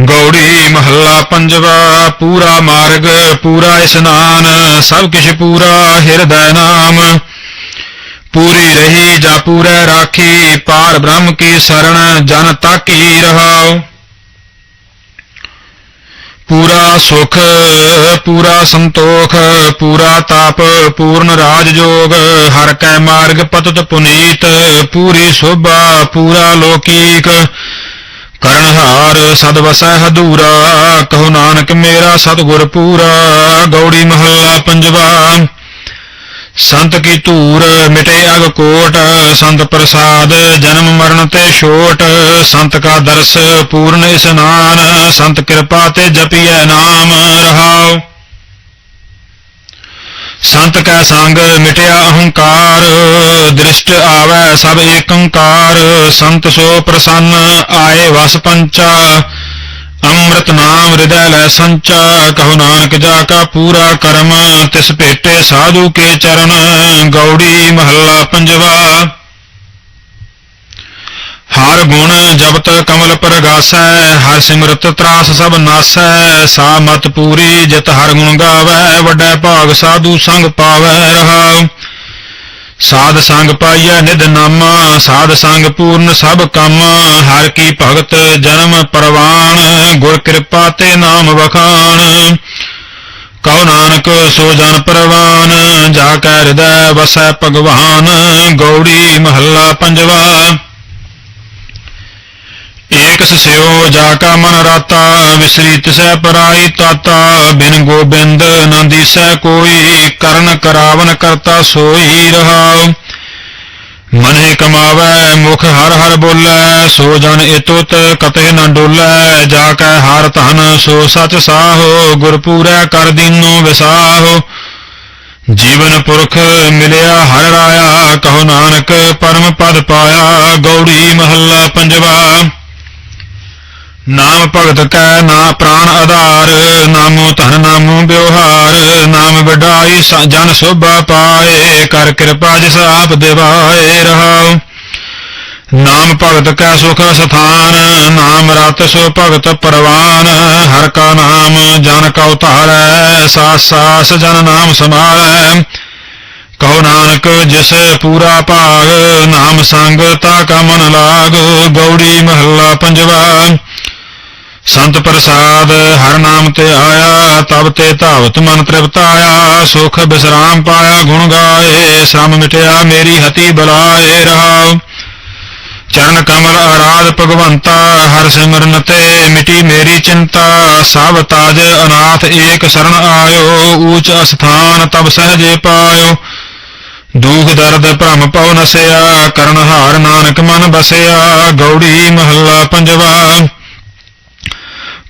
ਗੌੜੀ ਮਹੱਲਾ ਪੰਜਵਾ ਪੂਰਾ ਮਾਰਗ ਪੂਰਾ ਇਸਨਾਨ ਸਭ ਕਿਛ ਪੂਰਾ ਹਿਰਦੈ ਨਾਮ ਪੂਰੀ ਰਹੀ ਜਾ ਪੂਰੈ ਰਾਖੀ ਪਾਰ ਬ੍ਰਹਮ ਕੀ ਸਰਣ ਜਨ ਤਾਕੀ ਰਹਾਉ ਪੂਰਾ ਸੁਖ, ਪੂਰਾ ਸੰਤੋਖ, ਪੂਰਾ ਤਾਪ, ਪੂਰਨ ਰਾਜ ਹਰ ਕੈ ਮਾਰਗ ਪਤਤ ਪੁਨੀਤ, ਪੂਰੀ ਸੋਭਾ, ਪੂਰਾ ਲੋਕੀਕ। ਕਰਨਹਾਰ ਸਦ ਵਸੈ ਹਦੂਰਾ ਕਹੋ ਨਾਨਕ ਮੇਰਾ ਸਤਗੁਰ ਪੂਰਾ, ਗੌੜੀ ਮਹੱਲਾ ਪੰਜਵਾ। ਸੰਤ ਕੀ ਧੂਰ ਮਿਟੇ ਅਗ ਕੋਟ, ਸੰਤ ਪ੍ਰਸਾਦ ਜਨਮ ਮਰਨ ਤੇ ਛੋਟ, ਸੰਤ ਕਾ ਦਰਸ ਪੂਰਨ ਇਸਨਾਨ, ਸੰਤ ਕਿਰਪਾ ਤੇ ਜਪੀਐ ਨਾਮ, ਰਹਾਉ। ਸੰਤ ਕੈ ਸੰਗ ਮਿਟਿਆ ਅਹੰਕਾਰ, ਦ੍ਰਿਸ਼ਟ ਆਵੈ ਸਭ ਏਕੰਕਾਰ, ਸੰਤ ਸੋ ਪ੍ਰਸੰਨ ਆਏ ਵਸ ਪੰਚਾ ਅੰਮ੍ਰਿਤ ਨਾਮ ਹਿਰਦੈ ਲੈ ਸੰਚਾ, ਕਹੋ ਨਾਨਕ ਜਾ ਕਾ ਪੂਰਾ ਕਰਮ, ਤਿਸ ਭੇਟੇ ਸਾਧੂ ਕੇ ਚਰਨ, ਗੌੜੀ ਮਹੱਲਾ ਪੰਜਵਾ। ਹਰ ਗੁਣ ਜਪਤ ਕਮਲ ਪ੍ਰਗਾਸੈ, ਹਰ ਸਿਮਰਤ ਤਰਾਸ ਸਭ ਨਾਸੈ, ਸਾ ਮਤ ਪੂਰੀ ਜਿਤ ਹਰ ਗੁਣ ਗਾਵੈ, ਵੱਡਾ ਭਾਗ ਸਾਧੂ ਸੰਗ ਪਾਵੈ ਰਹਾਉ। ਸਾਧ ਸੰਗ ਪਾਈਐ ਨਿਧ ਨਾਮਾ, ਸਾਧ ਸੰਗ ਪੂਰਨ ਸਭ ਕਾਮਾ, ਹਰ ਕੀ ਭਗਤ ਜਨਮ ਪਰਵਾਨ ਗੁਰ ਕਿਰਪਾ ਤੇ ਨਾਮ ਵਖਾਣ। ਕਹੋ ਨਾਨਕ ਸੋ ਜਨ ਪਰਵਾਨ, ਜਾ ਕੈ ਹਿਰਦੈ ਵਸੈ ਭਗਵਾਨ, ਗੌੜੀ ਮਹੱਲਾ ਪੰਜਵਾ। ਏਕ ਸਿਓ ਜਾ ਕਾ ਮਨ ਰਾਤਾ ਵਿਸਰੀ ਤਿਸੈ ਪਰਾਈ ਤਾਤਾ, ਬਿਨ ਗੋਬਿੰਦ ਨ ਦੀਸੈ ਕੋਈ, ਕਰਨ ਕਰਾਵਨ ਕਰਤਾ ਸੋਈ ਰਹਾਉ। ਮਨੇ ਕਮਾਵੈ, ਮੁਖ ਹਰ ਹਰ ਬੋਲੈ, ਸੋ ਜਨ ਇਤੁਤ ਕਤੇ ਨ ਡੋਲੈ, ਜਾ ਕੈ ਹਰ ਧਨ ਸੋ ਸਚ ਸਾਹੋ, ਗੁਰਪੂਰੈ ਕਰ ਦੀਨੋ ਵਿਸਾਹੋ। ਜੀਵਨ ਪੁਰਖ ਮਿਲਿਆ ਹਰ ਰਾਇਆ, ਕਹੋ ਨਾਨਕ ਪਰਮ ਪਦ ਪਾਇਆ, ਗੌੜੀ ਮਹੱਲਾ ਪੰਜਵਾ। ਨਾਮ ਭਗਤ ਕੈ ਨਾ ਪ੍ਰਾਨ ਆਧਾਰ, ਨਾਮੋ ਧਨ, ਨਾਮੋ ਬਿਵਹਾਰ ਨਾਮ ਵਡਾਈ ਜਨ ਸੋਭਾ ਪਾਏ, ਕਰ ਕਿਰਪਾ ਜਿਸ ਆਪ ਦਿਵਾਏ ਰਹਾਉ। ਨਾਮ ਭਗਤ ਕੈ ਸੁਖ ਸਥਾਨ, ਨਾਮ ਰਤ ਸੋ ਭਗਤ ਪਰਵਾਨ, ਹਰ ਕਾ ਨਾਮ ਜਨ ਕਉ ਧਾਰੈ, ਸਾਸ ਸਾਸ ਜਨ ਨਾਮ ਸਮਾਰੈ। ਕਹੋ ਨਾਨਕ ਜਿਸ ਪੂਰਾ ਭਾਗ, ਨਾਮ ਸੰਗ ਤਾ ਕਾ ਮਨ ਲਾਗ, ਗੌੜੀ ਮਹੱਲਾ ਪੰਜਵਾ। ਸੰਤ ਪ੍ਰਸਾਦ, ਹਰ ਨਾਮ ਤੇ ਆਇਆ, ਤਬ ਤੇ ਧਾਵਤ ਮਨ ਤ੍ਰਿਪਤ ਆਇਆ ਸੁਖ ਬਿਸਰਾਮ ਪਾਇਆ, ਗੁਣ ਗਾਏ ਸ਼ਰਮ ਮਿਟਿਆ, ਮੇਰੀ ਹਤੀ ਬਲਾਏ ਰਹਾਉ। ਚਰਨ ਕਮਲ ਆਰਾਧ ਭਗਵੰਤਾ, ਹਰ ਸਿਮਰਨ ਤੇ ਮਿਟੀ ਮੇਰੀ ਚਿੰਤਾ, ਸਭ ਤਾਜ ਅਨਾਥ ਏਕ ਸ਼ਰਨ ਆਇਓ, ਊਚ ਅਸਥਾਨ ਤਬ ਸਹਜੇ ਪਾਇਓ। ਦੂਖ ਦਰਦ ਭ੍ਰਮ ਪਉ ਨਸਿਆ, ਕਰਨ ਹਾਰ ਨਾਨਕ ਮਨ ਬਸਿਆ, ਗੌੜੀ ਮਹੱਲਾ ਪੰਜਵਾ।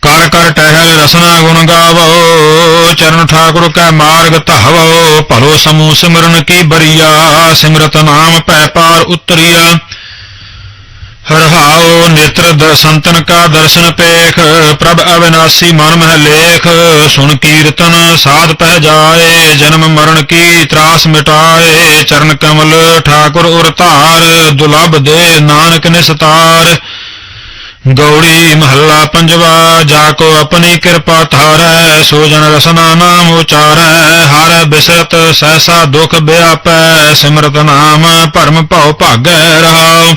ਕਰ ਕਰ ਟਹਿਲ ਰਸਨਾ ਗੁਣ ਗਾਵੋ, ਚਰਨ ਠਾਕੁਰ ਕੈ ਮਾਰਗ ਧਾਵੋ, ਭਲੋ ਸਮੂਹ ਸਿਮਰਨ ਕੀ ਬਰੀਆ, ਸਿਮਰਤ ਨਾਮ ਪੈ ਪਾਰ ਉਤਰੀਆ। ਹਰਹਾਉ ਨੇਤਰ ਦ ਕਾ ਦਰਸ਼ਨ ਪੇਖ, ਪ੍ਰਭ ਅਵਿਨਾਸੀ ਮਨ ਮਹਿ ਲੇਖ, ਸੁਣ ਕੀਰਤਨ ਸਾਧ ਪਹਿ ਜਾਏ, ਜਨਮ ਮਰਨ ਕੀ ਤਰਾਸ ਮਿਟਾਏ, ਚਰਨ ਕਮਲ ਠਾਕੁਰ ਉਰ ਧਾਰ, ਦੁਲਭ ਦੇ ਨਾਨਕ ਨਿਸਤਾਰ। ਗੌੜੀ ਮਹੱਲਾ ਪੰਜਵਾ, ਜਾ ਕੋ ਆਪਣੀ ਕਿਰਪਾ ਧਾਰੈ, ਸੋ ਜਨ ਰਸਨਾ ਨਾਮ ਉਚਾਰੈ, ਹਰ ਬਿਸਰਤ ਸਹਿਸਾ ਦੁਖ ਬਿਆਪੈ, ਸਿਮਰਤ ਨਾਮ ਭਰਮ ਭਉ ਭਾਗੈ ਰਹਾਉ।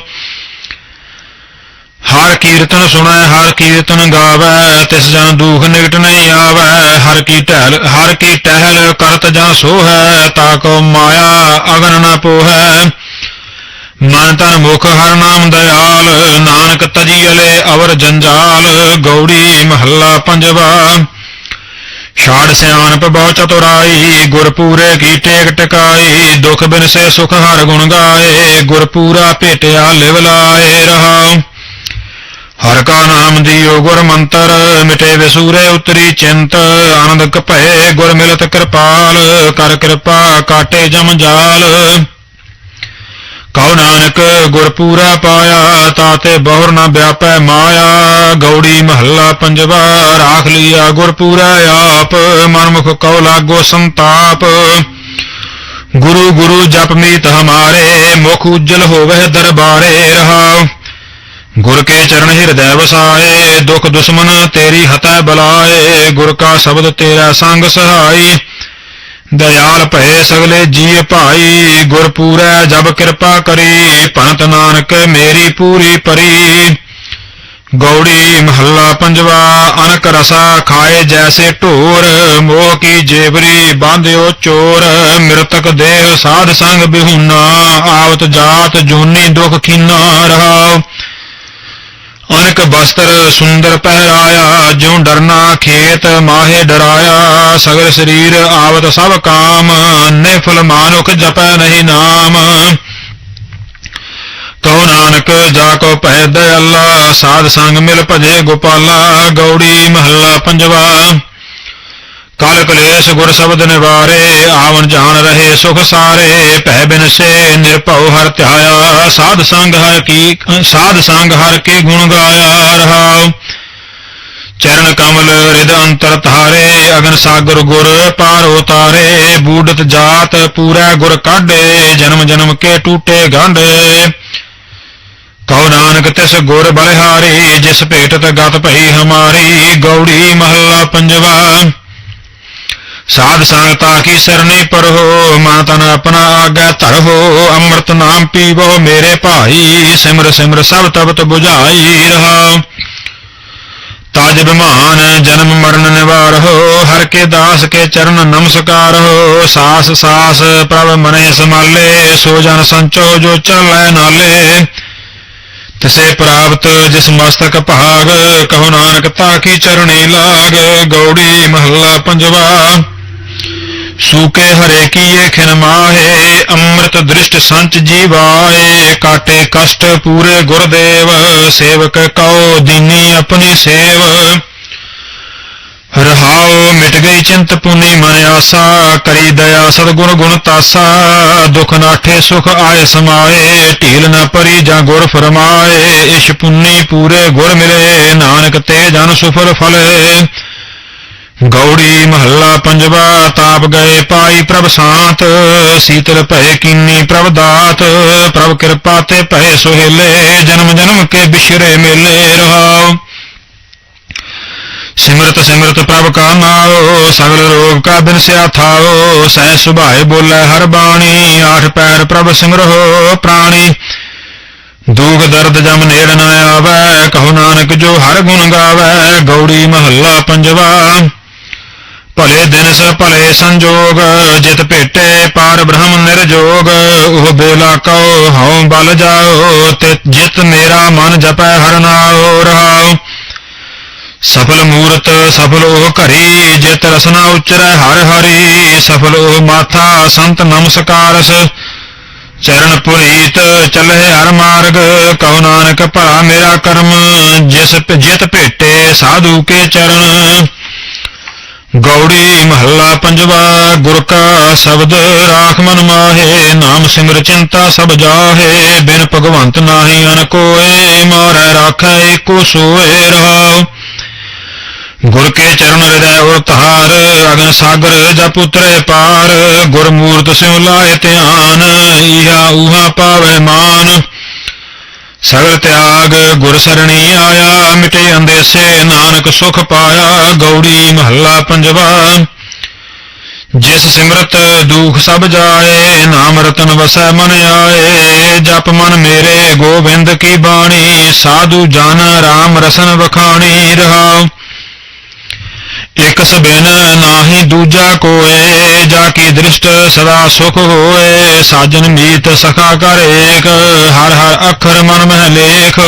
ਹਰ ਕੀਰਤਨ ਸੁਣੈ, ਹਰ ਕੀਰਤਨ ਗਾਵੈ, ਤਿਸ ਜਨ ਦੁਖ ਨਿਕਟ ਨਹੀਂ ਆਵੈ, ਹਰ ਕੀ ਟਹਿਲ, ਹਰ ਕੀ ਟਹਿਲ ਕਰਤ ਜਾਂ ਸੋਹੈ, ਤਾ ਕੋ ਮਾਇਆ ਅਗਨ ਨ ਪੋਹੈ। ਮਨ ਤਨ ਮੁਖ ਹਰ ਨਾਮ ਦਇਆਲ, ਨਾਨਕ ਤਜੀ ਅਲੇ ਅਵਰ ਜੰਜਾਲ, ਗੌੜੀ ਮਹੱਲਾ ਪੰਜਵਾ। ਛਾੜ ਸਿਆਣਪ ਬਹੁ ਚਤੁਰਾਈ ਗੁਰ ਕੀ ਟੇਕ ਟਿਕਾਈ ਦੁਖ ਬਿਨ ਸੇ ਸੁਖ ਹਰ ਗੁਣ ਗਾਏ ਗੁਰ ਪੂਰਾ ਭੇਟਿਆ ਲਿਵ ਲਾਏ ਰਹਾਉ। ਹਰ ਕਾ ਨਾਮ ਦਿਓ ਗੁਰ ਮੰਤਰ, ਮਿਟੇ ਵਿਸੂਰੇ ਉਤਰੀ ਚਿੰਤ, ਆਨੰਦ ਕਪਏ ਗੁਰ ਮਿਲਤ ਕਿਰਪਾਲ, ਕਰ ਕਿਰਪਾ ਕਾਟੇ ਜਮ ਜਾਲ। ਕਉ ਨਾਨਕ ਗੁਰ ਪੂਰਾ ਪਾਇਆ ਤਾਤੇ ਬਹੁਰ ਨਾ ਵਿਆਪੈ ਮਾਇਆ। ਗੌੜੀ ਮਹੱਲਾ ਪੰਜਵਾ, ਰਾਖ ਲਿਆ ਗੁਰ ਪੂਰਾ ਆਪ, ਮਨਮੁਖ ਕਉ ਲਾਗੋ ਸੰਤਾਪ। ਗੁਰੂ ਗੁਰੂ ਜਪ ਮੀਤ ਹਮਾਰੇ, ਮੁਖ ਉਜਲ ਹੋਵੇ ਦਰਬਾਰੇ ਰਹਾਉ ਗੁਰ ਕੇ ਚਰਨ ਹਿਰਦੈ ਵਸਾਏ, ਦੁਖ ਦੁਸ਼ਮਨ ਤੇਰੀ ਹਤੈ ਬਲਾਏ। ਗੁਰ ਕਾ ਸ਼ਬਦ ਤੇਰਾ ਸੰਗ ਸਹਾਈ। ਦਇਆਲ ਭਏ ਸਗਲੇ ਜੀ ਭਾਈ ਗੁਰ ਪੂਰੈ ਜਬ ਕਿਰਪਾ ਕਰੀ ਪੰਤ ਨਾਨਕ ਮੇਰੀ ਪੂਰੀ ਪਰੀ। ਗੌੜੀ ਮਹੱਲਾ ਪੰਜਵਾ, ਅਨਕ ਰਸਾ ਖਾਏ ਜੈਸੇ ਢੋਰ, ਮੋਹ ਕੀ ਜੇਵਰੀ ਬਾਂਧਿਓ ਚੋਰ। ਮਿਰਤਕ ਦੇਹ ਸਾਧ ਸੰਗ ਬਿਹੁਨਾ, ਆਵਤ ਜਾਤ ਜੂਨੀ ਦੁਖ ਖੀਨਾ ਰਹਾਉ। ਅਨਕ ਸੁੰਦਰ ਪਹਿਰਾਇਆ, ਜਿਉ ਡਰਨਾ ਖੇਤ ਮਾਹੇ ਡਰਾਇਆ, ਸਗਲ ਸਰੀਰ ਆਵਤ ਸਭ ਕਾਮ, ਨਿਫਲ ਮਾਨੁਖ ਜਪੈ ਨਹੀਂ ਨਾਮ। ਕਹੋ ਨਾਨਕ ਜਾ ਕੋ ਭੈ ਦਇਆਲਾ, ਸਾਧ ਸੰਗ ਮਿਲ ਭਜੇ ਗੋਪਾਲਾ, ਗੌੜੀ ਮਹੱਲਾ ਪੰਜਵਾ। ਕਲ ਕਲੇਸ਼ ਗੁਰ ਸ਼ਬਦ ਨਿਵਾਰੇ ਆਵਨ ਜਾਣ ਰਹੇ ਸੁਖ ਸਾਰੇ, ਭੈ ਬਿਨਸੇ ਨਿਰਭਉ ਹਰ ਧਿਆਇਆ। ਸਾਧ ਸੰਗ ਹਰ ਕੀ, ਸਾਧ ਸੰਗ ਹਰ ਕੇ ਗੁਣ ਗਾਇਆ ਰਹਾਉ। ਚਰਨ ਕਮਲ ਰਿਦ ਅੰਤਰ ਧਾਰੇ, ਅਗਨ ਸਾਗਰ ਗੁਰ ਪਾਰ ਉਤਾਰੇ ਬੂਡਤ ਜਾਤ ਪੂਰਾ ਗੁਰ ਕਾਢੇ, ਜਨਮ ਜਨਮ ਕੇ ਟੂਟੇ ਗੰਢੇ। ਕਉ ਨਾਨਕ ਤਿਸ ਗੁਰ ਬਲਿਹਾਰੀ, ਜਿਸ ਭੇਟਤ ਗਤ ਭਈ ਹਮਾਰੀ, ਗੌੜੀ ਮਹੱਲਾ ਪੰਜਵਾ। ਸਾਧ ਸੰਗਤਾ ਕੀ ਸਰਣੀ ਪਰਹੋ, ਮਨ ਤਨ ਆਪਣਾ ਆਗੈ ਧਰਹੋ, ਅੰਮ੍ਰਿਤ ਨਾਮ ਪੀਵੋ ਮੇਰੇ ਭਾਈ, ਸਿਮਰ ਸਿਮਰ ਸਭ ਤਬਤ 부ਝਾਈ ਰਹਾ। ਤਾਜ ਬਿਮਾਨ ਜਨਮ ਮਰਨ ਨਿਵਾਰਹੁ, ਹਰ ਕੇ ਦਾਸ ਕੇ ਚਰਨ ਨਮਸਕਾਰਹੁ, ਸਾਸ ਸਾਸ ਪ੍ਰਭ ਮਨੇ ਸਮਾਲੇ, ਸੋ ਜਨ ਸੰਚੋ ਜੋ ਚਲੈ ਨਾਲੇ। ਤਿਸੇ ਪ੍ਰਾਪਤ ਜਿਸ ਮਸਤਕ ਭਾਗ, ਕਹੋ ਨਾਨਕ ਤਾ ਕੀ ਚਰਣੀ ਲਾਗ, ਗੌੜੀ ਮਹੱਲਾ ਪੰਜਵਾ। ਸੂਕੇ ਹਰੇ ਕੀਏ ਖਿਨ ਮਾਹੇ, ਅੰਮ੍ਰਿਤ ਦ੍ਰਿਸ਼ਟ ਸੰਚ ਜੀਵਾਏ, ਕਾਟੇ ਕਸ਼ਟ ਪੂਰੇ ਗੁਰਦੇਵ, ਸੇਵਕ ਕਉ ਦੀਨੀ ਆਪਣੀ ਸੇਵ। ਰਹਾਉ ਮਿਟ ਗਈ ਚਿੰਤ ਪੁਨੀ ਮਨ ਆਸਾ, ਕਰੀ ਦਇਆ ਸਤਿਗੁਣ ਗੁਣ ਤਾਸਾ, ਦੁਖ ਨਾਠੇ ਸੁਖ ਆਏ ਸਮਾਏ, ਢੀਲ ਨਾ ਪਰੀ ਜਾਂ ਗੁਰ ਫਰਮਾਏ, ਇਸ਼ ਪੁੰਨੀ ਪੂਰੇ ਗੁਰ ਮਿਲੇ, ਨਾਨਕ ਤੇ ਜਨ ਸੁਫਲ ਫਲੇ। ਗੌੜੀ ਮਹੱਲਾ ਪੰਜਵਾ, ਤਾਪ ਗਏ ਪਾਈ ਪ੍ਰਭ ਸਾਤ, ਸੀਤਲ ਭਏ ਕੀਨੀ ਪ੍ਰਭ ਦਾਤ, ਪ੍ਰਭ ਕਿਰਪਾ ਤੇ ਭਏ ਸੁਹੇਲੇ, ਜਨਮ ਜਨਮ ਕੇ ਬਿਸ਼ਰੇ ਮੇਲੇ ਰਹਾਉ ਸਿਮਰਤ ਸਿਮਰਤ ਪ੍ਰਭ ਕਾ ਨਾਉ ਸਗਲ ਰੋਗ ਕਾ ਬਿਨਸਿਆ ਥਾਉ ਸਹਿ ਸੁਭਾਏ ਬੋਲੇ ਹਰ ਬਾਣੀ, ਆਠ ਪੈਰ ਪ੍ਰਭ ਸਿਮਰੋ ਪ੍ਰਾਣੀ। ਦੁਖ ਦਰਦ ਜਮ ਨੇੜ ਨ ਆਵੈ, ਕਹੋ ਨਾਨਕ ਜੋ ਹਰ ਗੁਣ ਗਾਵੈ, ਗੌੜੀ ਮਹੱਲਾ ਪੰਜਵਾ। ਭਲੇ ਦਿਨ ਸ ਭਲੇ ਸੰਜੋਗ, ਜਿਤ ਭੇਟੇ ਪਾਰ ਬ੍ਰਹਮ ਨਿਰਜੋਗ, ਉਹ ਬੇਲਾ ਕਉ, ਹਉ ਬਲ ਜਾਓ ਤੇ ਜਿਤ ਮੇਰਾ ਮਨ ਜਪੈ ਹਰਨਾਉ ਰਹਾਉ। ਸਫਲ ਮੂਰਤ, ਸਫਲ ਉਹ ਘਰੀ ਜਿਤ ਰਸਨਾ ਉਚਰੈ ਹਰ ਹਰੀ। ਸਫਲ ਉਹ ਮਾਥਾ, ਸੰਤ ਨਮਸਕਾਰਸ। ਚਰਨ ਪੁਨੀਤ, ਚੱਲੇ ਹਰ ਮਾਰਗ ਕਉ ਨਾਨਕ ਭਲਾ ਮੇਰਾ ਕਰਮ, ਜਿਸ ਜਿਤ ਭੇਟੇ ਸਾਧੂ ਕੇ ਚਰਨ। ਗੌੜੀ ਮਹੱਲਾ ਪੰਜਵਾ, ਗੁਰ ਕਾ ਸ਼ਬਦ ਰਾਖ ਮਨ ਮਾਹੇ, ਨਾਮ ਸਿਮਰ ਚਿੰਤਾ ਸਭ ਜਾਹੇ, ਬਿਨ ਭਗਵੰਤ ਨਾਹੀ ਅਨ ਕੋਏ, ਮਾਰੈ ਰਾਖੈ ਏਕੋ ਸੋਏ ਰਹਾਉ। ਗੁਰ ਕੇ ਚਰਨ ਹਿਰਦੈ ਉਰ ਧਾਰ ਅਗਨ ਸਾਗਰ ਜਪ ਉਤਰੇ ਪਾਰ, ਗੁਰ ਮੂਰਤ ਸਿਉ ਲਾਏ ਧਿਆਨ ਇਹਾ ਉਹਾ ਪਾਵੇ ਮਾਨ। ਸਗਲ ਤਿਆਗ, ਗੁਰ ਸਰਣੀ ਆਇਆ, ਮਿਟੇ ਅੰਦੇਸੇ ਨਾਨਕ ਸੁਖ ਪਾਇਆ, ਗੌੜੀ ਮਹੱਲਾ ਪੰਜਵਾ। ਜਿਸ ਸਿਮਰਤ ਦੁਖ ਸਭ ਜਾਏ, ਨਾਮ ਰਤਨ ਵਸੈ ਮਨ ਆਏ। ਜਪ ਮਨ ਮੇਰੇ, ਗੋਬਿੰਦ ਕੀ ਬਾਣੀ, ਸਾਧੂ ਜਨ ਰਾਮ ਰਸਨ ਵਖਾਣੀ ਰਹਾਉ। ਇਕ ਸਬਿਨ ਨਾਹੀ ਦੂਜਾ ਕੋਏ, ਜਾ ਕੀ ਦ੍ਰਿਸ਼ਟ ਸਦਾ ਸੁਖ ਹੋਏ। ਸਾਜਨ ਮੀਤ ਸਖਾ ਕਰ ਏਕ, ਹਰ ਹਰ ਅੱਖਰ ਮਨ ਮਹਿ ਲੇਖ।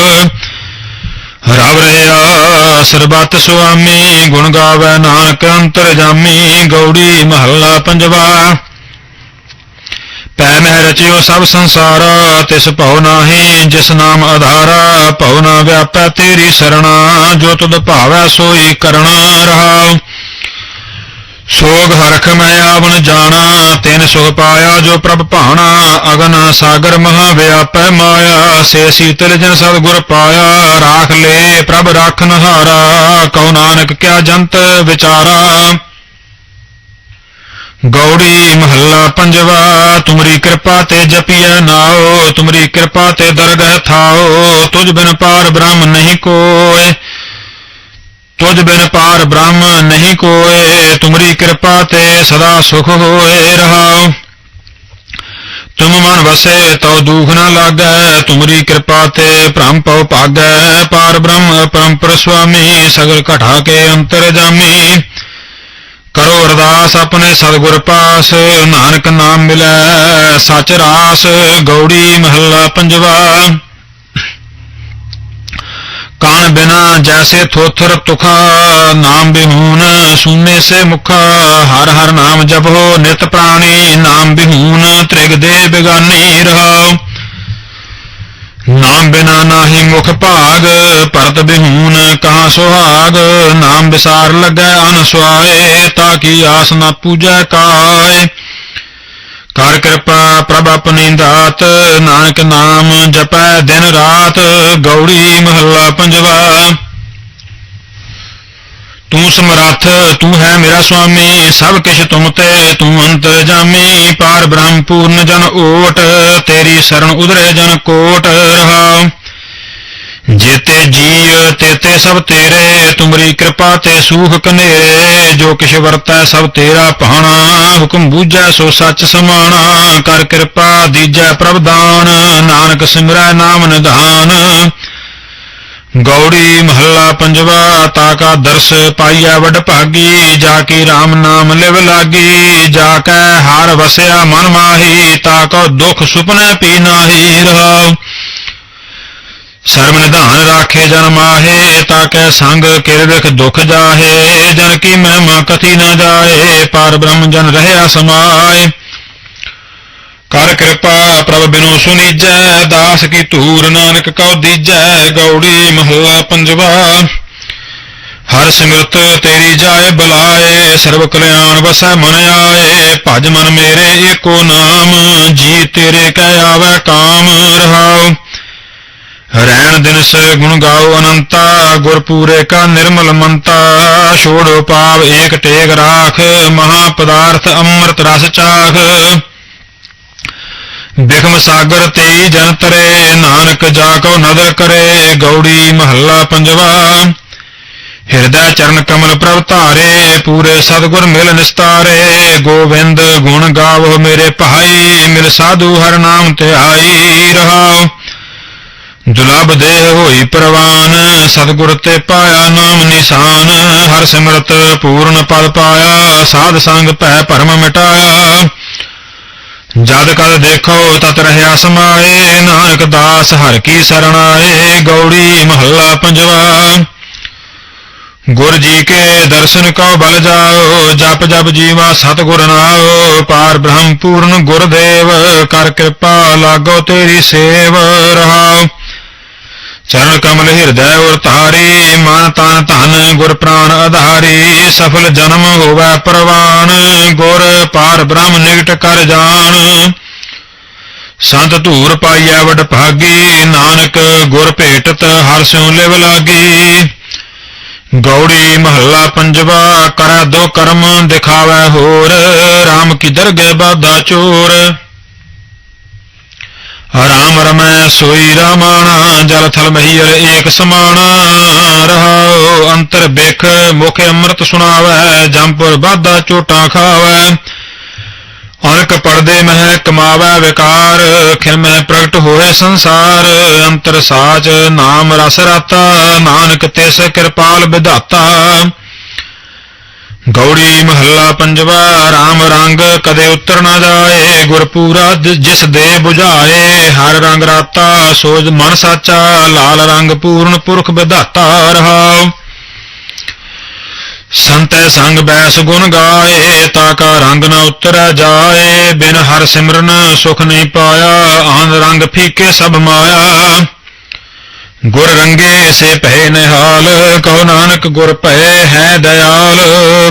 ਰਵ ਰਹਾ ਸਰਬਤ ਸੁਆਮੀ, ਗੁਣ ਗਾਵੇ ਨਾਨਕ ਅੰਤਰ ਜਾਮੀ, ਗੌੜੀ ਮਹੱਲਾ ਪੰਜਵਾ। ਪੈ ਮਹਿ ਰਚਿਓ ਸਭ ਸੰਸਾਰ, ਤਿਸ ਭਉ ਨਾਹੀ, ਜਿਸ ਨਾਮ ਆਧਾਰਾ, ਭਉ ਨਾ ਵਿਆਪੈ ਤੇਰੀ ਸਰਣਾ, ਜੋ ਤੁਧ ਭਾਵੈ ਸੋਈ ਕਰਣਾ ਰਹਾਉ ਸੋਗ ਹਰਖ ਮੈਂ ਆਵਣ ਜਾਣਾ, ਤਿਨ ਸੁਖ ਪਾਇਆ ਜੋ ਪ੍ਰਭ ਭਾਣਾ, ਅਗਨ ਸਾਗਰ ਮਹਾ ਵਿਆਪੈ ਮਾਇਆ, ਸੇ ਸੀਤਲ ਜਨ ਸਤਿਗੁਰ ਪਾਇਆ, ਰਾਖ ਲੇ ਪ੍ਰਭ ਰਾਖਨ ਹਾਰਾ ਕਉ ਨਾਨਕ ਕਿਆ ਜੰਤ ਵਿਚਾਰਾ। ਗੌੜੀ ਮਹੱਲਾ ਪੰਜਵਾ, ਤੁਮਰੀ ਕਿਰਪਾ ਤੇ ਜਪੀਐ ਨਾਉ, ਤੁਮਰੀ ਕਿਰਪਾ ਤੇ ਦਰਗਹਿ ਥਾਉ, ਤੁਝ ਬਿਨ ਪਾਰ ਬ੍ਰਹਮ ਨਹੀਂ ਕੋਇ ਤੁਝ ਬਿਨ ਪਾਰ ਬ੍ਰਹਮ ਨਹੀਂ ਕੋਏ, ਤੁਮਰੀ ਕਿਰਪਾ ਤੇ ਸਦਾ ਸੁਖ ਹੋਏ ਰਹਾਉ। ਤੁਮ ਮਨ ਵਸੇ ਤਉ ਦੁਖ ਨ ਲਾਗੈ, ਤੁਮਰੀ ਕਿਰਪਾ ਤੇ ਭ੍ਰਮ ਪਉ ਭਾਗੈ। ਪਾਰ ਬ੍ਰਹਮ ਪਰੰਪਰ ਸੁਆਮੀ, ਸਗਲ ਘਟਾ ਕੇ ਅੰਤਰ ਜਾਮੀ। ਕਰੋ ਅਰਦਾਸ ਆਪਣੇ ਸਤਿਗੁਰ ਪਾਸ, ਨਾਨਕ ਨਾਮ ਮਿਲੈ, ਸਚ ਰਾਸ, ਗੌੜੀ ਮਹੱਲਾ ਪੰਜਵਾ। ਕਾਣ ਬਿਨਾ ਜੈਸੇ ਥੋਥਰ ਤੁਖਾ, ਨਾਮ ਬਿਹੂਨ ਸੁਨੇ ਸੇ ਮੁਖਾ। ਹਰ ਹਰ ਨਾਮ ਜਪੋ ਨਿਤ ਪ੍ਰਾਣੀ, ਨਾਮ ਬਿਹੂਨ ਤ੍ਰਿਗ ਦੇ ਬਿਗਾਨੀ ਰਹਾਉ ਨਾਮ ਬਿਨਾ ਨਾਹੀ ਮੁਖ ਭਾਗ ਭਰਤ ਬਿਹੂਨ ਕਹਾਂ ਸੁਹਾਗ, ਨਾਮ ਵਿਸਾਰ ਲੱਗੈ ਅਨ ਸੁਆਏ, ਤਾਂ ਕੀ ਆਸ ਨਾ ਪੂਜੈ ਕਾਏ। ਕਰ ਕਿਰਪਾ ਪ੍ਰਭ ਆਪਣੀ ਦਾਤ, ਨਾਨਕ ਨਾਮ ਜਪੈ ਦਿਨ ਰਾਤ, ਗੌੜੀ ਮਹੱਲਾ ਪੰਜਵਾ। ਤੂੰ ਸਮਰੱਥ, ਤੂੰ ਹੈ ਮੇਰਾ ਸੁਆਮੀ, ਸਭ ਕਿਛ ਤੁਮ ਤੇ, ਤੂੰ ਅੰਤਰ ਜਾਮੀ। ਪਾਰ ਬ੍ਰਹਮ ਪੂਰਨ ਜਨ ਓਟ, ਤੇਰੀ ਸਰਨ ਉਧਰੇ ਜਨ ਕੋਟ ਰਹਾਉ ਜੇਤੇ ਜੀਵ, ਤੇਤੇ ਸਭ ਤੇਰੇ, ਤੁਮਰੀ ਕਿਰਪਾ ਤੇ ਸੂਖ ਕਨੇਰੇ। ਜੋ ਕਿਛ ਵਰਤੈ ਸਭ ਤੇਰਾ ਭਾਣਾ, ਹੁਕਮ ਬੂਝੈ ਸੋ ਸੱਚ ਸਮਾਣਾ। ਕਰ ਕਿਰਪਾ ਦੀਜੈ ਪ੍ਰਭਦਾਨ ਨਾਨਕ ਸਿਮਰੈ ਨਾਮ ਨਿਧਾਨ। ਗੌੜੀ ਮਹੱਲਾ ਪੰਜਵਾ, ਤਾ ਕਾ ਦਰਸ ਪਾਈਆ ਵਡ ਭਾਗੀ, ਜਾ ਕੀ RAM ਨਾਮ ਲਿਵ ਲਾਗੀ, ਜਾ ਕੈ ਹਾਰ ਵਸਿਆ ਮਨ ਮਾਹੀ, ਤਾ ਕੋ ਦੁਖ ਸੁਪਨੇ ਪੀ ਨਾਹੀ ਰਹਾਉ। ਸਰਮ ਨਿਧਾਨ ਰਾਖੇ ਜਨ ਮਾਹੇ, ਤਾਂ ਕੈ ਸੰਗ ਕਿਰਵਿਖ ਦੁਖ ਜਾਹੇ, ਜਨ ਕੀ ਮਹਿਮਾ ਕਥੀ ਨਾ ਜਾਏ, ਪਰ ਬ੍ਰਹਮ ਜਨ ਰਹਿਆ ਸਮਾਏ। ਕਰ ਕਿਰਪਾ ਪ੍ਰਭ ਬਿਨੋ ਸੁਨੀਜੈ, ਦਾਸ ਕੀ ਧੂਰ ਨਾਨਕ ਕਉ ਦੀਜੈ, ਗੌੜੀ ਮਹੱਲਾ ਪੰਜਵਾ। ਹਰ ਸਿਮਰਤ ਤੇਰੀ ਜਾਏ, ਬੁਲਾਏ, ਸਰਬ ਕਲਿਆਣ ਵਸੈ, ਮਨ ਆਏ। ਭਜ ਮਨ ਮੇਰੇ ਏਕੋ ਨਾਮ, ਜੀ ਤੇਰੇ ਕਹਿ ਆਵੈ, ਕਾਮ ਰਹਾਉ। ਰਹਿਣ ਦਿਨਸ ਗੁਣ ਗਾਓ ਅਨੰਤਾ ਗੁਰ ਪੂਰੇ ਕਾ ਨਿਰਮਲ ਮੰਤਾ। ਛੋੜੋ ਪਾਵ ਏਕ ਟੇਕ ਰਾਖ, ਮਹਾ ਪਦਾਰਥ ਅੰਮ੍ਰਿਤ ਰਸ ਚਾਖ। ਬਿਖਮ ਸਾਗਰ ਤੇਈ ਜਨ ਤਰੇ ਨਾਨਕ ਜਾ ਕੋ ਨਦਰ ਕਰੇ, ਗੌੜੀ ਮਹੱਲਾ ਪੰਜਵਾ। ਹਿਰਦੈ ਚਰਨ ਕਮਲ ਪ੍ਰਭ ਧਾਰੇ, ਪੂਰੇ ਸਤਿਗੁਰ ਮਿਲ ਨਿਸਤਾਰੇ, ਗੋਬਿੰਦ ਗੁਣ ਗਾਵੋ ਮੇਰੇ ਭਾਈ, ਮਿਲ ਸਾਧੂ ਹਰ ਨਾਮ ਧਿਆਈ ਰਹਾਓ ਦੁਲਬ ਦੇ ਹੋਈ ਪ੍ਰਵਾਨ, ਸਤਿਗੁਰ ਤੇ ਪਾਇਆ ਨਾਮ ਨਿਸ਼ਾਨ, ਹਰ ਸਿਮਰਤ ਪੂਰਨ ਪਦ ਪਾਇਆ, ਸਾਧ ਸੰਗ ਭੈ ਭਰਮ ਮਿਟਾਇਆ। ਜਦ ਕਦ ਦੇਖੋ ਤਤ ਰਹਿਆ ਸਮਾਏ, ਨਾਨਕ ਦਾਸ ਹਰ ਕੀ ਸਰਣ ਗੌੜੀ ਮਹੱਲਾ ਪੰਜਵਾ। ਗੁਰ ਜੀ ਕੇ ਦਰਸ਼ਨ ਕਉ ਬਲ ਜਾਓ, ਜਪ ਜਪ ਜੀਵਾ ਸਤਿਗੁਰ ਨਾਓ ਪਾਰ ਬ੍ਰਹਮ ਪੂਰਨ ਗੁਰਦੇਵ, ਕਰ ਕਿਰਪਾ ਲਾਗੋ ਤੇਰੀ ਸੇਵ ਰਹਾਓ ਚਰਨ ਕਮਲ ਹਿਰਦੈ ਉਰ ਧਾਰੀ, ਮਨ ਤਨ ਧਨ, ਗੁਰ ਪ੍ਰਾਨ ਆਧਾਰੀ, ਸਫਲ ਜਨਮ ਹੋਵੇ ਪ੍ਰਵਾਨ, ਗੁਰ ਪਾਰ ਬ੍ਰਹਮ ਨਿਕਟ ਕਰ ਜਾਣ। ਸੰਤ ਧੂਰ ਪਾਈਐ ਵਡ ਭਾਗੀ, ਨਾਨਕ ਗੁਰ ਭੇਟਤ ਹਰ ਸਿਉ ਲਿਵ ਲਾਗੀ। ਗੌੜੀ ਮਹੱਲਾ ਪੰਜਵਾ, ਕਰੈ ਦੋ ਕਰਮ ਦਿਖਾਵੈ ਹੋਰ RAM ਕੀ ਦਰਗਹਿ ਬਾਧਾ ਚੋਰ। ਰਾਮ ਰਮੈ ਸੋਈ ਰਾਮਾਣਾ, ਜਲ ਥਲ ਮਹੀਰ ਏਕ ਸਮਾਣਾ। ਰਹਾਉ ਅੰਤਰ ਬਿਖ ਮੁਖ ਅੰਮ੍ਰਿਤ ਸੁਣਾਵੈ, ਜੰਪੁਰ ਬਾਧਾ ਚੋਟਾਂ ਖਾਵੈ। ਅਨਕ ਪਰਦੇ ਮਹਿ ਕਮਾਵੈ ਵਿਕਾਰ ਖਿਮੈ ਪ੍ਰਗਟ ਹੋਏ ਸੰਸਾਰ। ਅੰਤਰ ਸਾਚ ਨਾਮ ਰਸ ਰਾਤਾ, ਨਾਨਕ ਤਿਸ ਕਿਰਪਾਲ ਵਿਧਾਤਾ। ਗੌੜੀ ਮਹੱਲਾ ਪੰਜਵਾ RAM ਰੰਗ ਕਦੇ ਉਤਰ ਨਾ ਜਾਏ ਗੁਰਪੂਰਾ ਜਿਸ ਦੇ 부ਝਾਏ ਹਰ ਰੰਗ ਰਾਤਾ ਸੋਜ ਮਨ ਸਾਚਾ, ਲਾਲ ਰੰਗ ਪੂਰਨ ਪੁਰਖ ਵਿਧਾਤਾ ਰਹਾਉ ਸੰਤੈ ਸੰਗ ਬੈਸ ਗੁਣ ਗਾਏ, ਤਾ ਕਾ ਰੰਗ ਨਾ ਉਤਰੈ ਜਾਏ, ਬਿਨ ਹਰ ਸਿਮਰਨ ਸੁਖ ਨਹੀਂ ਪਾਇਆ, ਆਨ ਰੰਗ ਫੀਕੇ ਸਭ ਮਾਇਆ। ਗੁਰ ਰੰਗੇ ਸੇ ਭੈ ਨਿਹਾਲ ਕਹੋ ਨਾਨਕ ਗੁਰ ਭੈ ਹੈ ਦਇਆਲ,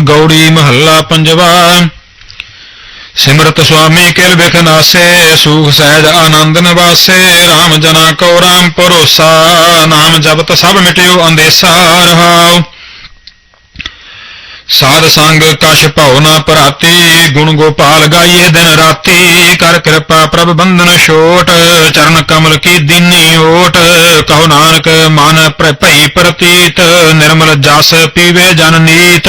ਗੌੜੀ ਮਹੱਲਾ ਪੰਜਵਾ। ਸਿਮਰਤ ਸੁਆਮੀ ਕਿਲ ਬਿਖ ਨਾਸੇ, ਸੂਖ ਸਹਿਜ ਆਨੰਦ ਨਿਵਾਸੇ RAM ਜਨਾ ਕੋ RAM ਪਰੋਸਾ ਨਾਮ ਜਪਤ ਸਭ ਮਿਟਿਓ ਅੰਦੇਸਾ ਰਹਾਉ। ਸਾਧ ਸੰਗ ਕਛ ਭਉ ਨਾ ਭਰਾਤੀ ਗੁਣ ਗੋਪਾਲ ਗਾਈਏ ਦਿਨ ਰਾਤੀ। ਕਰ ਕਿਰਪਾ ਪ੍ਰਭ ਬੰਧਨ ਛੋਟ, ਚਰਨ ਕਮਲ ਕੀ ਦੀਨੀ ਓਟ। ਕਹੋ ਨਾਨਕ ਮਨ ਭਈ ਪ੍ਰਤੀਤ, ਨਿਰਮਲ ਜਸ ਪੀਵੇ ਜਨ ਨੀਤ।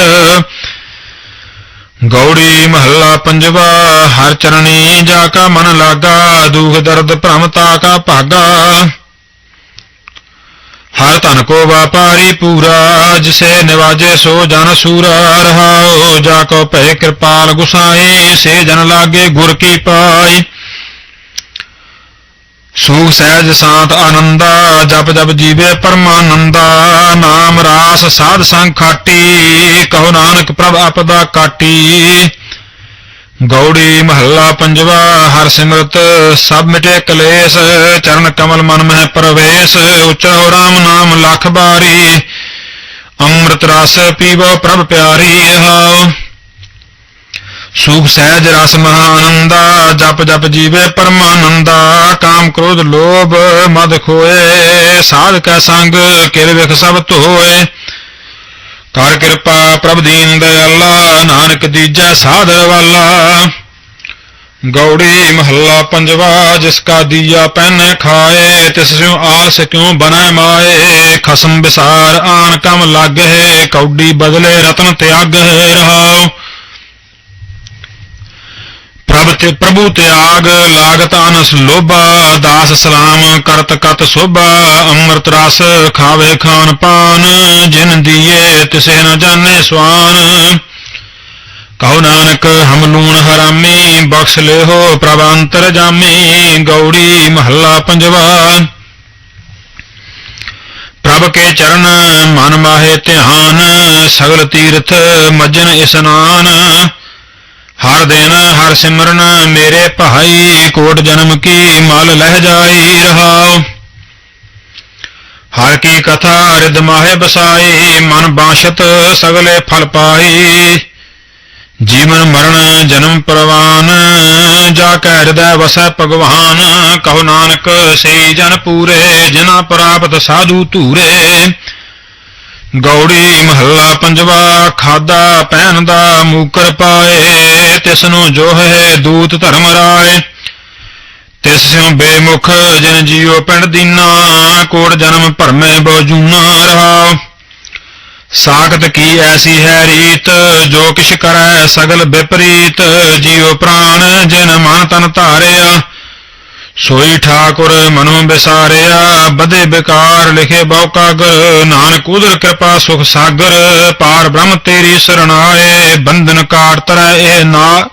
ਗੌੜੀ ਮਹੱਲਾ ਪੰਜਵਾ, ਹਰ ਚਰਣੀ ਜਾ ਕਾ ਮਨ ਲਾਗਾ, ਦੁਖ ਦਰਦ ਭ੍ਰਮ ਤਾ ਕਾ ਭਾਗਾ। ਹਰ ਧਨ ਕੋ ਵਾਪਾਰੀ ਪੂਰਾ, ਜਿਸੇ ਨਿਵਾਜੇ ਸੋ ਜਨ ਸੂਰਾ ਰਹਾਓ ਜਾ ਕੋ ਭੈ ਕਿਰਪਾਲ ਗੁਸਾਈ, ਸੇ ਜਨ ਲਾਗੇ ਗੁਰ ਕੀ ਪਾਈ। ਸੂਖ ਸਹਿਜ ਸਾਤ ਆਨੰਦਾ, ਜਪ ਜਪ ਜੀਵੇ ਪਰਮਾਨੰਦਾ, ਨਾਮ ਰਾਸ ਸਾਧ ਸੰਗ ਖਾਟੀ, ਕਹੋ ਨਾਨਕ ਪ੍ਰਭ ਆਪਦਾ ਕਾਟੀ। ਗੌੜੀ ਮਹੱਲਾ ਪੰਜਵਾ, ਹਰ ਸਿਮਰਤ, ਸਭ ਮਿਟੇ ਕਲੇਸ਼, ਚਰਨ ਕਮਲ ਮਨ ਮਹਿ ਪ੍ਰਵੇਸ਼ ਉਚਰੋ ਰਾਮ ਨਾਮ ਲਖ ਬਾਰੀ, ਅੰਮ੍ਰਿਤ ਰਸ ਪੀਵੋ ਪ੍ਰਭ ਪਿਆਰੀ ਰਹਾਉ ਸੁਖ ਸਹਿਜ ਰਸ ਮਹਾਨੰਦਾ, ਜਪ ਜਪ ਜੀਵੇ ਪਰਮਾਨੰਦਾ, ਕਾਮ ਕ੍ਰੋਧ ਲੋਭ ਮਦ ਖੋਏ, ਸਾਧ ਕੈ ਸੰਗ ਕਿਰ ਵਿਖ ਸਭ ਧੋਏ। ਕਰ ਕਿਰਪਾ ਪ੍ਰਭ ਦੀਨ ਦਇਆਲਾ, ਨਾਨਕ ਦੀਜੈ ਸਾਧਰ ਵਾਲਾ। ਗੌੜੀ ਮਹੱਲਾ ਪੰਜਵਾ, ਜਿਸ ਕਾ ਦੀਆ ਪੈਨ ਖਾਏ, ਤਿਸ ਸਿਉ ਆਸ ਕਿਉ ਬਨੈ ਮਾਏ। ਖਸਮ ਵਿਸਾਰ ਆਨ ਕਮ ਲਾਗੇ, ਕੌਡੀ ਬਦਲੇ ਰਤਨ ਤਿਆਗ ਰਹਾਉ। ਪ੍ਰਭ ਤੇ ਪ੍ਰਭੂ ਤਿਆਗ, ਲਾਗਤ ਅਨਸ ਲੋਭਾ ਦਾਸ ਸਲਾਮ ਕਰਤ ਕਤ ਸੋਭਾ, ਅੰਮ੍ਰਿਤ ਰਸ ਖਾਵੇ ਖਾਨ ਪਾਨ, ਜਿਨ ਦੀਏ ਤਿਸੇ ਨ ਜਾਣੇ ਸਵਾਨ। ਕਹੋ ਨਾਨਕ, ਹਮ ਲੂਣ ਹਰਾਮੀ, ਬਖਸ਼ ਲਿਓ ਪ੍ਰਭ ਅੰਤਰ ਜਾਮੀ, ਗੌੜੀ ਮਹੱਲਾ ਪੰਜਵਾ। ਪ੍ਰਭ ਕੇ ਚਰਨ, ਮਨ ਮਾਹੇ ਧਿਆਨ, ਸਗਲ ਤੀਰਥ ਮਜਨ ਇਸਨਾਨ। ਹਰ ਸਿਮਰਨ, ਮੇਰੇ ਭਾਈ ਕੋਟ ਜਨਮ ਕੀ ਮਲ ਲਹਿ ਜਾਈ ਰਹਾਉ। ਹਰ ਕੀ ਕਥਾ ਰਿਦ ਮਾਹੇ ਬਸਾਈ, ਮਨ ਬਾਸ਼ਤ ਸਗਲੇ ਫਲ ਪਾਈ। ਜੀਵਨ ਮਰਨ, ਜਨਮ ਪ੍ਰਵਾਨ, ਜਾ ਕੈ ਹਿਰਦੈ ਵਸੈ ਭਗਵਾਨ। ਕਹੋ ਨਾਨਕ, ਸਈ ਜਨ ਪੂਰੇ ਜਿਨਾ ਪ੍ਰਾਪਤ ਸਾਧੂ ਧੂਰੇ। ਗੌੜੀ ਮਹੱਲਾ ਪੰਜਵਾ, ਖਾਦਾ ਪਹਿਨ ਦਾ ਮੂਕਰ ਪਾਏ, ਤਿਸ ਨੂੰ ਜੋ ਦੂਤ ਧਰਮ ਰਾਏ। ਤਿਸ ਸਿਉ ਬੇਮੁਖ ਜਿਨ ਜੀਉ ਪਿੰਡ ਦੀਨਾ, ਕੋੜ ਜਨਮ ਭਰਮੇ ਬੋਜੂਨਾ ਰਹਾਉ। ਸਾਖਤ ਕੀ ਐਸੀ ਹੈ ਰੀਤ, ਜੋ ਕਿਛ ਕਰੈ ਸਗਲ ਵਿਪਰੀਤ ਜੀਉ ਪ੍ਰਾਣ ਜਿਨ ਮਨ ਤਨ ਧਾਰਿਆ। ਸੋਈ ਠਾਕੁਰ ਮਨੋ ਬਿਸਾਰਿਆ, ਬਦੇ ਬਿਕਾਰ ਲਿਖੇ ਬਹੁ ਕਾਗਰ ਨਾਨਕ ਉਦਰ ਕਿਰਪਾ ਸੁਖ ਸਾਗਰ, ਪਾਰ ਬ੍ਰਹਮ ਤੇਰੀ ਸਰਣਾਏ ਬੰਧਨ ਕਾਟ ਤਰੈ ਇਹ ਨਾ,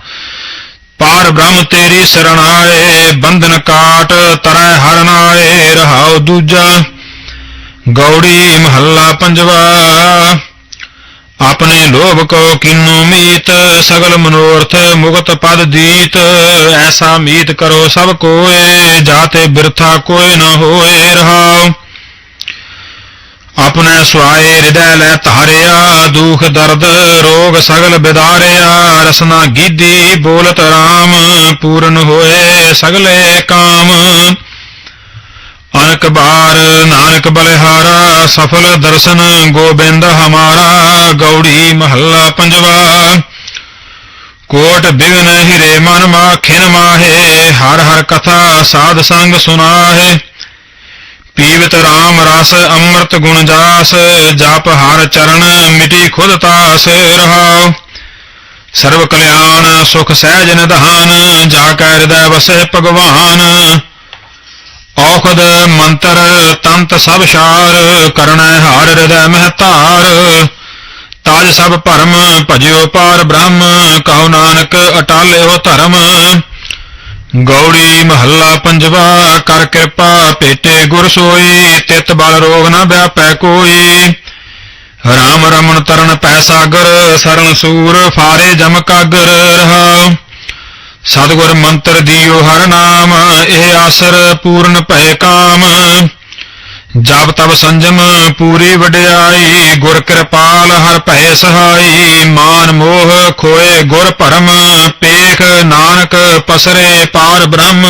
ਪਾਰ ਬ੍ਰਹਮ ਤੇਰੀ ਸਰਣਾਏ ਬੰਧਨ ਕਾਟ ਤਰੈ ਹਰਨਾਏ ਰਹਾਉ ਦੂਜਾ, ਗੌੜੀ ਮਹੱਲਾ ਪੰਜਵਾ। ਆਪਣੇ ਲੋਭ ਕੋ ਕਿਨੂ ਮੀਤ, ਸਗਲ ਮਨੋਰਥ ਮੁਗਤ ਪਦ ਦੀਤ। ਐਸਾ ਮੀਤ ਕਰੋ ਸਭ ਕੋਏ, ਜਾਤੇ ਬਿਰਥਾ ਕੋਈ ਨ ਹੋਏ ਰਹਾਉ। ਆਪਣੇ ਸੁਆਏ ਹਿਰਦੈ ਲੈ ਧਾਰਿਆ, ਦੁਖ ਦਰਦ ਰੋਗ ਸਗਲ ਬਿਦਾਰਿਆ। ਰਸਨਾ ਗੀਦੀ ਬੋਲਤ RAM ਪੂਰਨ ਹੋਏ ਸਗਲੇ ਕਾਮ। ਅਨਕ ਬਾਰ ਨਾਨਕ ਬਲਿਹਾਰਾ, ਸਫਲ ਦਰਸ਼ਨ ਗੋਬਿੰਦ ਹਮਾਰਾ, ਗੌੜੀ ਮਹੱਲਾ ਪੰਜਵਾ। ਕੋਟ ਬਿਗਨ ਹਿਰੇ ਮਨ ਮਾਖਿਨ ਮਾਹੇ, ਹਰ ਹਰ ਕਥਾ ਸਾਧ ਸੰਗ ਸੁਨਾਹੇ। ਪੀਵਤ RAM ਰਸ ਅੰਮ੍ਰਿਤ ਗੁਣ ਜਾਸ, ਜਪ ਹਰ ਚਰਨ ਮਿਟੀ ਖੁਦ ਤਾਸ ਰਹਾਉ। ਸਰਬ ਕਲਿਆਣ ਸੁਖ ਸਹਿਜ ਨਿਧਾਨ, ਜਾ ਕੈ ਹਿਰਦੈ ਵਸੈ ਭਗਵਾਨ। ਔਖਦ ਮੰਤਰ ਤੰਤ ਸਭ ਸ਼ਾਰ ਕਰਣੈ ਹਾਰ ਹਿਰਦੈ ਮਹਿ ਧਾਰ। ਤਾਜ ਸਭ ਭਰਮ, ਭਜਿਓ ਪਾਰ ਬ੍ਰਹਮ, ਕਹੋ ਨਾਨਕ ਅਟਾਲਿਓ ਧਰਮ। ਗੌੜੀ ਮਹੱਲਾ ਪੰਜਵਾ, ਕਰ ਕਿਰਪਾ ਭੇਟੇ ਗੁਰ ਸੋਈ ਤਿਤ ਬਲ ਰੋਗ ਨ ਵਿਆਪੈ ਕੋਈ। ਰਾਮ ਰਮਨ ਤਰਨ ਪੈ ਸਾਗਰ ਸਰਣ ਸੂਰ ਫਾਰੇ ਜਮ ਕਾਗਰ ਰਹਾਉ। ਸਤਿਗੁਰ ਮੰਤਰ ਦਿਓ ਹਰ ਨਾਮ, ਇਹ ਆਸਰ ਪੂਰਨ ਭੈ ਕਾਮ। ਜਬ ਤਬ ਸੰਜਮ ਪੂਰੀ ਵਡਿਆਈ, ਗੁਰ ਕਿਰਪਾਲ ਹਰ ਭੈ ਸਹਾਈ। ਮਾਨ ਮੋਹ ਖੋਏ ਗੁਰ ਭਰਮ, ਪੇਖ ਨਾਨਕ ਪਸਰੇ ਪਾਰ ਬ੍ਰਹਮ।